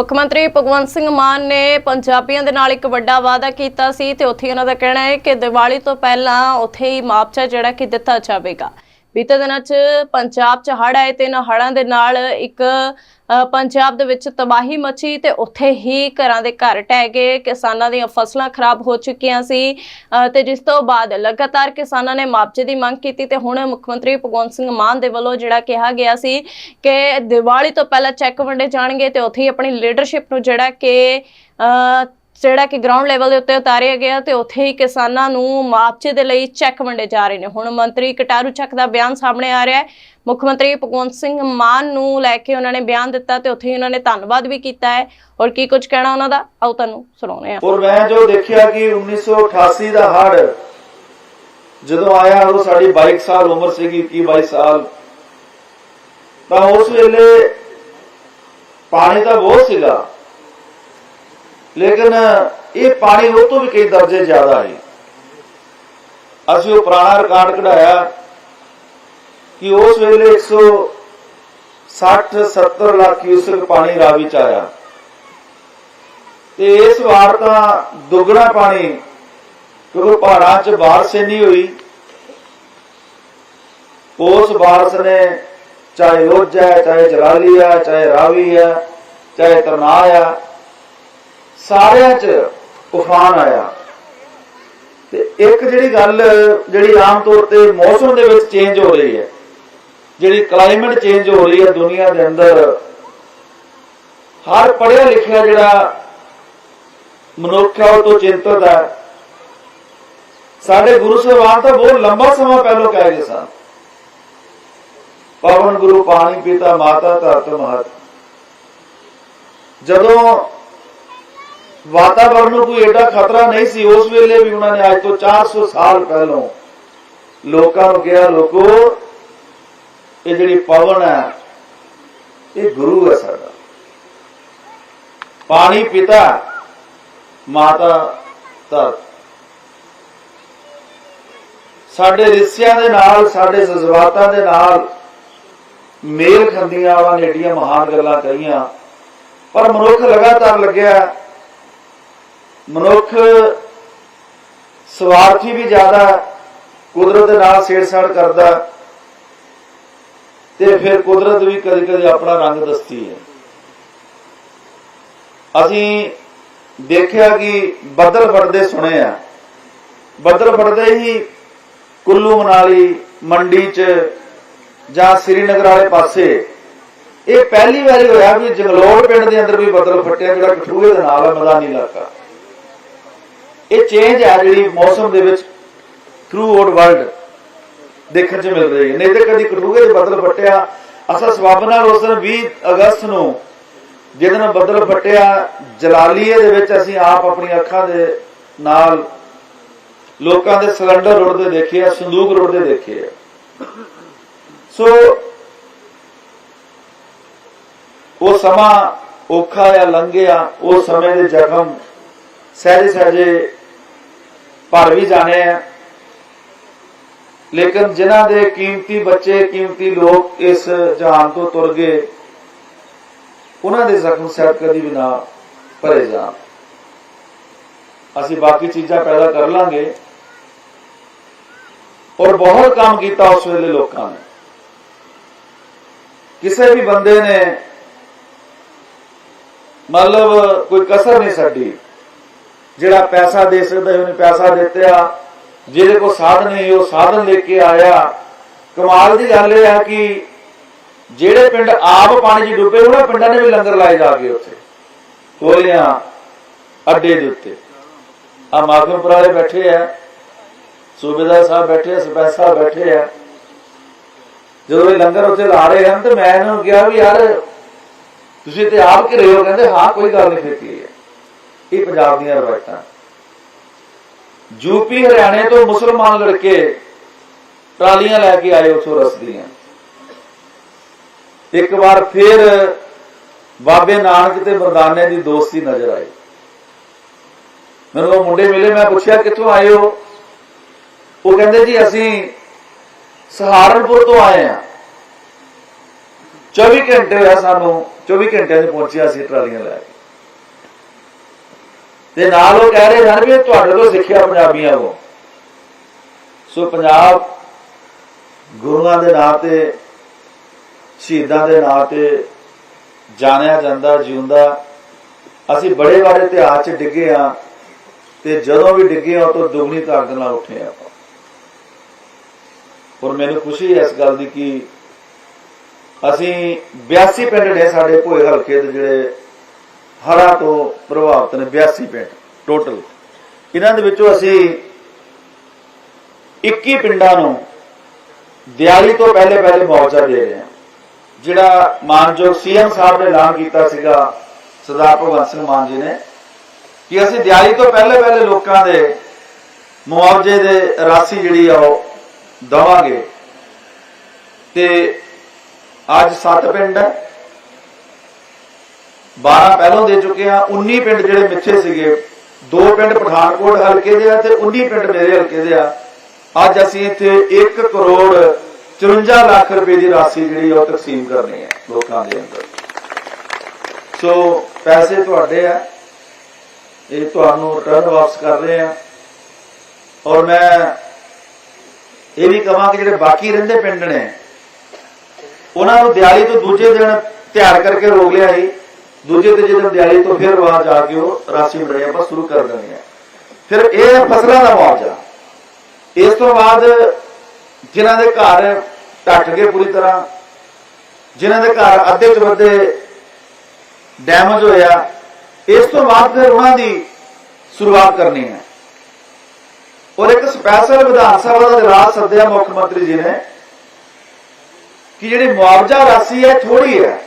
ਮੁੱਖ ਮੰਤਰੀ ਭਗਵੰਤ ਸਿੰਘ ਮਾਨ ਨੇ ਪੰਜਾਬੀਆਂ ਦੇ ਨਾਲ ਇੱਕ ਵੱਡਾ ਵਾਅਦਾ ਕੀਤਾ ਸੀ ਤੇ ਉੱਥੇ ਉਹਨਾਂ ਦਾ ਕਹਿਣਾ ਹੈ ਕਿ ਦੀਵਾਲੀ ਤੋਂ ਪਹਿਲਾਂ ਉੱਥੇ ਹੀ ਮੁਆਵਜ਼ਾ ਜਿਹੜਾ ਕਿ ਦਿੱਤਾ ਜਾਵੇਗਾ। ਬੀਤੇ ਦਿਨਾਂ 'ਚ ਪੰਜਾਬ 'ਚ ਹੜ੍ਹ ਆਏ ਤੇ ਇਹਨਾਂ ਹੜ੍ਹਾਂ ਦੇ ਨਾਲ ਇੱਕ ਪੰਜਾਬ ਦੇ ਵਿੱਚ ਤਬਾਹੀ ਮਚੀ ਤੇ ਉੱਥੇ ਹੀ ਘਰਾਂ ਦੇ ਘਰ ਟਹਿ ਗਏ। ਕਿਸਾਨਾਂ ਦੀਆਂ ਫਸਲਾਂ ਖਰਾਬ ਹੋ ਚੁੱਕੀਆਂ ਸੀ। ਅ, ਤੇ ਜਿਸ ਤੋਂ ਬਾਅਦ ਲਗਾਤਾਰ ਕਿਸਾਨਾਂ ਨੇ ਮੁਆਵਜ਼ੇ ਦੀ ਮੰਗ ਕੀਤੀ ਤੇ ਹੁਣ ਮੁੱਖ ਮੰਤਰੀ ਭਗਵੰਤ ਸਿੰਘ ਮਾਨ ਦੇ ਵੱਲੋਂ ਜਿਹੜਾ ਕਿਹਾ ਗਿਆ ਸੀ ਕਿ ਦੀਵਾਲੀ ਤੋਂ ਪਹਿਲਾਂ ਚੈੱਕ ਵੰਡੇ ਜਾਣਗੇ ਤੇ ਉੱਥੇ ਹੀ ਆਪਣੀ ਲੀਡਰਸ਼ਿਪ ਨੂੰ ਜਿਹੜਾ ਕਿ ਜਿਹੜਾ ਕਿ ਗਰਾਊਂਡ ਲੈਵਲ ਦੇ ਉੱਤੇ ਉਤਾਰਿਆ ਗਿਆ ਤੇ ਉੱਥੇ ਹੀ ਕਿਸਾਨਾਂ ਨੂੰ ਮੁਆਵਜ਼ੇ ਦੇ ਲਈ ਚੈੱਕ ਵੰਡੇ ਜਾ ਰਹੇ ਨੇ। ਹੁਣ ਮੰਤਰੀ ਕਟਾਰੂ ਚੱਕ ਦਾ ਬਿਆਨ ਸਾਹਮਣੇ ਆ ਰਿਹਾ ਹੈ। ਮੁੱਖ ਮੰਤਰੀ ਭਗਵੰਤ ਸਿੰਘ ਮਾਨ ਨੂੰ ਲੈ ਕੇ ਉਹਨਾਂ ਨੇ ਬਿਆਨ ਦਿੱਤਾ ਤੇ ਉੱਥੇ ਹੀ ਉਹਨਾਂ ਨੇ ਧੰਨਵਾਦ ਵੀ ਕੀਤਾ ਹੈ। ਔਰ ਕੀ ਕੁਝ ਕਹਿਣਾ ਉਹਨਾਂ ਦਾ? ਆਓ ਤੁਹਾਨੂੰ ਸੁਣਾਉਂਦੇ ਹਾਂ। ਔਰ ਮੈਂ ਜੋ ਦੇਖਿਆ ਕਿ 1988 ਦਾ ਹੜ ਜਦੋਂ ਆਇਆ ਉਹ ਸਾਡੀ 22 ਸਾਲ ਉਮਰ ਸੀਗੀ 21 22 ਸਾਲ। ਤਾਂ ਉਸ ਵੇਲੇ ਪਾਣੀ ਤਾਂ ਬਹੁਤ ਸੀਗਾ। ਲੇਕਿਨ ਇਹ ਪਾਣੀ ਉਹ ਤੋਂ ਵੀ ਕਈ ਦਰਜੇ ਜ਼ਿਆਦਾ ਹੈ। ਅਸੀਂ ਉਹ ਪੁਰਾਣਾ ਰਿਕਾਰਡ ਕਢਾਇਆ ਕਿ ਉਸ ਵੇਲੇ 160 70 ਲੱਖ ਕਿਊਸਕ ਪਾਣੀ ਰਾਵੀ ਚ ਆਇਆ। ਤੇ ਇਸ ਵਾਰ ਤਾਂ ਦੁੱਗਣਾ ਪਾਣੀ, ਕਿਉਂਕਿ ਪਹਾੜਾਂ 'ਚ ਬਾਰਿਸ਼ ਨਹੀਂ ਹੋਈ, ਉਸ ਬਾਰਿਸ਼ ਨੇ ਚਾਹੇ ਰੋਜ ਹੈ ਚਾਹੇ ਜਲਾਲੀ ਹੈ ਚਾਹੇ ਰਾਵੀ ਹੈ ਚਾਹੇ ਤਰਨਾ ਆ ਸਾਰਿਆਂ 'ਚ ਤੂਫਾਨ ਆਇਆ। ਤੇ ਇੱਕ ਜਿਹੜੀ ਗੱਲ, ਜਿਹੜੀ ਆਮ ਤੌਰ ਤੇ ਮੌਸਮ ਦੇ ਵਿੱਚ ਚੇਂਜ ਹੋ ਰਹੀ ਹੈ, ਜਿਹੜੀ ਕਲਾਈਮੇਟ ਚੇਂਜ ਹੋ ਰਹੀ ਹੈ ਦੁਨੀਆ ਦੇ ਅੰਦਰ, ਹਰ ਪੜ੍ਹਿਆ ਲਿਖਿਆ ਜਿਹੜਾ ਮਨੁੱਖ ਹੈ, ਉਹ ਤੋਂ ਚਿੰਤਤ ਹੈ। ਸਾਡੇ ਗੁਰੂ ਸਾਹਿਬਾਨ ਤਾਂ ਬਹੁਤ ਲੰਬਾ ਸਮਾਂ ਪਹਿਲਾਂ ਕਹਿ ਗਏ ਸਨ। ਪਵਨ ਗੁਰੂ, ਪਾਣੀ ਪੀਤਾ, ਮਾਤਾ, ਧਰਤ, ਮਹਤ। ਜਦੋਂ ਵਾਤਾਵਰਣ ਨੂੰ ਕੋਈ ਐਡਾ ਖਤਰਾ ਨਹੀਂ ਸੀ। ਉਸ ਵੇਲੇ ਵੀ ਉਹਨਾਂ ਨੇ ਅੱਜ ਤੋਂ 400 ਸਾਲ ਪਹਿਲਾਂ ਲੋਕਾਂ ਨੂੰ ਕਿਹਾ, ਲੋਕੋ, ਇਹ ਜਿਹੜੀ ਪਵਨ ਹੈ, ਇਹ ਗੁਰੂ ਹੈ ਸਾਡਾ। ਪਾਣੀ ਪਿਤਾ ਮਾਤਾ ਧਰ ਸਾਡੇ ਰਿਸ਼ਤਿਆਂ ਦੇ ਨਾਲ, ਸਾਡੇ ਜਜ਼ਬਾਤਾਂ ਦੇ ਨਾਲ ਮੇਲ ਖੰਦੀਆਂ ਵਾਂ ਨੇੜੀਆਂ ਮਹਾਨ ਗੱਲਾਂ ਕਹੀਆਂ। ਪਰ ਮਨੁੱਖ ਲਗਾਤਾਰ ਲੱਗਿਆ ਮਨੁੱਖ ਸਵਾਰਥੀ ਵੀ ਜ਼ਿਆਦਾ ਕੁਦਰਤ ਦੇ ਨਾਲ ਛੇੜਛਾੜ ਕਰਦਾ ਤੇ ਫਿਰ ਕੁਦਰਤ ਵੀ ਕਦੇ ਕਦੇ ਆਪਣਾ ਰੰਗ ਦੱਸਦੀ ਹੈ। ਅਸੀਂ ਦੇਖਿਆ ਕਿ ਬੱਦਲ ਫੜਦੇ ਸੁਣੇ ਆ। ਬੱਦਲ ਫੜਦੇ ਹੀ ਕੁੱਲੂ ਮਨਾਲੀ, ਮੰਡੀ 'ਚ ਜਾਂ ਸ੍ਰੀਨਗਰ ਵਾਲੇ ਪਾਸੇ ਇਹ ਪਹਿਲੀ ਵਾਰੀ ਹੋਇਆ ਵੀ ਜੰਗਲੋੜ ਪਿੰਡ ਦੇ ਅੰਦਰ ਵੀ ਬੱਦਲ ਫਟਿਆ ਜਿਹੜਾ ਕਠੂਏ ਦੇ ਨਾਲ ਹੈ ਮੈਦਾਨੀ ਇਲਾਕਾ। ਇਹ ਚੇਂਜ ਹੈ ਜਿਹੜੀ ਮੌਸਮ ਦੇ ਵਿੱਚ ਥਰੂ ਆਊਟ ਵਰਲਡ ਦੇਖਣ 'ਚ ਮਿਲ ਰਹੀ ਹੈ। ਨਹੀਂ ਤੇ ਕਦੀ ਕਠੂਏ ਦੇ ਬੱਦਲ ਫਟਿਆ। ਅਸਾਂ ਸਵਾਬ ਨਾਲ ਉਸ ਦਿਨ 20 ਅਗਸਤ ਨੂੰ ਜਿਹਦੇ ਬੱਦਲ ਫਟਿਆ, ਜਲਾਲੀਏ ਦੇ ਵਿੱਚ ਅਸੀਂ ਆਪ ਆਪਣੀ ਅੱਖਾਂ ਦੇ ਨਾਲ ਲੋਕਾਂ ਦੇ ਸਿਲੰਡਰ ਰੁੜਦੇ ਦੇਖੇ ਆ, ਸੰਦੂਕ ਰੁੜਦੇ ਦੇਖੇ ਆ। ਸੋ ਉਹ ਸਮਾਂ ਔਖਾ ਆ ਲੰਘਿਆ ਉਹ ਸਮੇਂ ਦੇ ਜ਼ਖਮ ਸਹਿਜੇ ਸਹਿਜੇ ਭਰ ਵੀ ਜਾਣੇ ਆ। ਲੇਕਿਨ ਜਿਨ੍ਹਾਂ ਦੇ ਕੀਮਤੀ ਬੱਚੇ, ਕੀਮਤੀ ਲੋਕ ਇਸ ਜਹਾਨ ਤੋਂ ਤੁਰ ਗਏ, ਉਹਨਾਂ ਦੇ ਜ਼ਖਮ ਸਹਿਤ ਕਦੀ ਵੀ ਨਾ ਭਰੇ ਜਾਣ। ਅਸੀਂ ਬਾਕੀ ਚੀਜ਼ਾਂ ਪੈਦਾ ਕਰ ਲਾਂਗੇ। ਔਰ ਬਹੁਤ ਕੰਮ ਕੀਤਾ ਉਸ ਵੇਲੇ ਲੋਕਾਂ ਨੇ। ਕਿਸੇ ਵੀ ਬੰਦੇ ਨੇ ਮਤਲਬ ਕੋਈ ਕਸਰ ਨਹੀਂ ਛੱਡੀ। ਜਿਹੜਾ ਪੈਸਾ ਦੇ ਸਕਦਾ ਉਹਨੇ ਪੈਸਾ ਦਿੱਤਾ। ਜਿਹਦੇ ਕੋਲ ਸਾਧਨ ਹੈ ਉਹ ਸਾਧਨ ਲੈ ਕੇ ਆਇਆ। ਕਮਾਲ ਦੀ ਗੱਲ ਇਹ ਹੈ ਕਿ ਜਿਹੜੇ ਪਿੰਡ ਆਪ ਪਾਣੀ 'ਚ ਡੁੱਬੇ, ਉਹਨਾਂ ਪਿੰਡਾਂ ਨੇ ਵੀ ਲੰਗਰ ਲਾਏ ਜਾ ਕੇ ਉੱਥੇ। ਕੋਲਿਆਂ, ਅੱਡੇ ਦੇ ਉੱਤੇ। ਆ ਮਾਗਮਪੁਰ ਵਾਲੇ ਬੈਠੇ ਆ। ਸੂਬੇਦਾਰ ਸਾਹਿਬ ਬੈਠੇ ਆ, ਸਰਪੰਚ ਸਾਹਿਬ ਬੈਠੇ ਆ। ਜਦੋਂ ਇਹ ਲੰਗਰ ਉੱਥੇ ਲਾ ਰਹੇ ਹਨ ਤੇ ਮੈਂ ਇਹਨਾਂ ਨੂੰ ਕਿਹਾ ਵੀ ਯਾਰ, ਤੁਸੀਂ ਤੇ ਆਪ ਕਿ ਰਹੇ ਹੋ, ਕਹਿੰਦੇ ਹਾਂ, ਕੋਈ ਗੱਲ ਨਹੀਂ, ਖੇਤੀ ਹੈ। ਇਹ ਪੰਜਾਬ ਦੀਆਂ ਰਵਾਇਤਾਂ। ਯੂਪੀ ਹਰਿਆਣੇ ਤੋਂ ਮੁਸਲਮਾਨ ਲੜਕੇ ਟਰਾਲੀਆਂ ਲੈ ਕੇ ਆਏ ਉਥੋਂ ਰਸ ਦੀਆਂ। ਇੱਕ ਵਾਰ ਫਿਰ ਬਾਬੇ ਨਾਨਕ ਤੇ ਮਰਦਾਨੇ ਦੀ ਦੋਸਤੀ ਨਜ਼ਰ ਆਈ। ਮੈਨੂੰ ਉਹ ਮੁੰਡੇ ਮਿਲੇ, ਮੈਂ ਪੁੱਛਿਆ, ਕਿੱਥੋਂ ਆਏ ਹੋ? ਉਹ ਕਹਿੰਦੇ, ਜੀ, ਅਸੀਂ ਸਹਾਰਨਪੁਰ ਤੋਂ ਆਏ ਆ 24 ਘੰਟੇ ਹੋਇਆ ਸਾਨੂੰ 24 ਘੰਟਿਆਂ 'ਚ ਪਹੁੰਚਿਆ ਸੀ ਟਰਾਲੀਆਂ ਲੈ ਕੇ। ਤੇ ਨਾਲ ਉਹ ਕਹਿ ਰਹੇ ਹਨ ਵੀ ਇਹ ਤੁਹਾਡੇ ਤੋਂ ਸਿੱਖਿਆ ਪੰਜਾਬੀਆਂ ਨੂੰ ਸੋ ਪੰਜਾਬ ਗੁਰੂਆਂ ਦੇ ਨਾਂ ਤੇ, ਸ਼ਹੀਦਾਂ ਦੇ ਨਾਂ ਤੇ ਜਾਣਿਆ ਜਾਂਦਾ, ਜਿਉਂਦਾ। ਅਸੀਂ ਬੜੇ ਵਾਰੇ ਇਤਿਹਾਸ 'ਚ ਡਿੱਗੇ ਆ ਤੇ ਜਦੋਂ ਵੀ ਡਿੱਗੇ ਆ ਉਹ ਤੋਂ ਦੁਗਣੀ ਤਾਕਤ ਨਾਲ ਉੱਠੇ ਆ ਔਰ ਮੈਨੂੰ ਖੁਸ਼ੀ ਹੈ ਇਸ ਗੱਲ ਦੀ ਕਿ ਅਸੀਂ 82 ਪਿੰਡ ਨੇ ਸਾਡੇ ਭੋਏ ਹਲਕੇ ਦੇ ਜਿਹੜੇ ਹੜ੍ਹਾਂ ਤੋਂ ਪ੍ਰਭਾਵਿਤ ਨੇ 82 ਪਿੰਡ ਟੋਟਲ ਇਹਨਾਂ ਦੇ ਵਿੱਚੋਂ ਅਸੀਂ 21 ਪਿੰਡਾਂ ਨੂੰ ਦਿਵਾਲੀ ਤੋਂ ਪਹਿਲੇ ਪਹਿਲੇ ਮੁਆਵਜ਼ਾ ਦੇ ਰਹੇ ਹਾਂ। ਜਿਹੜਾ ਮਾਨਯੋਗ ਸੀਐਮ ਸਾਹਿਬ ਨੇ ਐਲਾਨ ਕੀਤਾ ਸੀਗਾ, ਸਰਦਾਰ ਭਗਵੰਤ ਸਿੰਘ ਮਾਨ ਜੀ ਨੇ, ਕਿ ਅਸੀਂ ਦਿਵਾਲੀ ਤੋਂ ਪਹਿਲੇ ਪਹਿਲੇ ਲੋਕਾਂ ਦੇ ਮੁਆਵਜ਼ੇ ਦੇ ਰਾਸ਼ੀ ਜਿਹੜੀ ਆ ਉਹ ਦਵਾਂਗੇ। ਤੇ ਅੱਜ 7 ਪਿੰਡ ਹੈ। 12 ਪਹਿਲਾਂ ਦੇ ਚੁੱਕੇ ਆ 19 ਪਿੰਡ ਜਿਹੜੇ ਮਿੱਥੇ ਸੀਗੇ, ਦੋ ਪਿੰਡ ਪਠਾਨਕੋਟ ਹਲਕੇ ਦੇ ਆ ਤੇ 19 ਪਿੰਡ ਮੇਰੇ ਹਲਕੇ ਦੇ ਆ। ਅੱਜ ਅਸੀਂ ਇੱਥੇ 1 ਕਰੋੜ 54 ਲੱਖ ਰੁਪਏ ਦੀ ਰਾਸ਼ੀ ਜਿਹੜੀ ਉਹ ਤਕਸੀਮ ਕਰਨੀ ਹੈ ਲੋਕਾਂ ਦੇ ਅੰਦਰ। ਸੋ ਪੈਸੇ ਤੁਹਾਡੇ ਆ, ਇਹ ਤੁਹਾਨੂੰ ਰਿਟਰਨ ਵਾਪਸ ਕਰ ਰਹੇ ਆ। ਔਰ ਮੈਂ ਇਹ ਵੀ ਕਹਾਂ ਕਿ ਜਿਹੜੇ ਬਾਕੀ ਰਹਿੰਦੇ ਪਿੰਡ ਨੇ, ਉਹਨਾਂ ਨੂੰ ਦਿਵਾਲੀ ਤੋਂ ਦੂਜੇ ਦਿਨ ਤਿਆਰ ਕਰਕੇ ਰੋਕ ਲਿਆ ਸੀ। ਦੂਜੇ ਤੇ ਜਦੋਂ ਦਿਵਾਲੀ ਤੋਂ ਫਿਰ ਬਾਅਦ ਜਾ ਕੇ ਉਹ ਰਾਸ਼ੀ ਬਣਾਈ ਆਪਾਂ ਸ਼ੁਰੂ ਕਰ ਦੇਣੀ ਹੈ। ਫਿਰ ਇਹ ਹੈ ਫਸਲਾਂ ਦਾ ਮੁਆਵਜ਼ਾ। ਇਸ ਤੋਂ ਬਾਅਦ ਜਿਨ੍ਹਾਂ ਦੇ ਘਰ ਢੱਟ ਗਏ ਪੂਰੀ ਤਰ੍ਹਾਂ, ਜਿਨ੍ਹਾਂ ਦੇ ਘਰ ਅੱਧੇ ਤੋਂ ਵੱਧੇ ਡੈਮੇਜ ਹੋਇਆ ਇਸ ਤੋਂ ਬਾਅਦ ਫਿਰ ਉਹਨਾਂ ਦੀ ਸ਼ੁਰੂਆਤ ਕਰਨੀ ਹੈ। ਔਰ ਇੱਕ ਸਪੈਸ਼ਲ ਵਿਧਾਨ ਸਭਾ ਦਾ ਰਾਜ ਸੱਦਿਆ ਮੁੱਖ ਮੰਤਰੀ ਜੀ ਨੇ ਕਿ ਜਿਹੜੀ ਮੁਆਵਜ਼ਾ ਰਾਸ਼ੀ ਹੈ ਥੋੜੀ ਹੈ।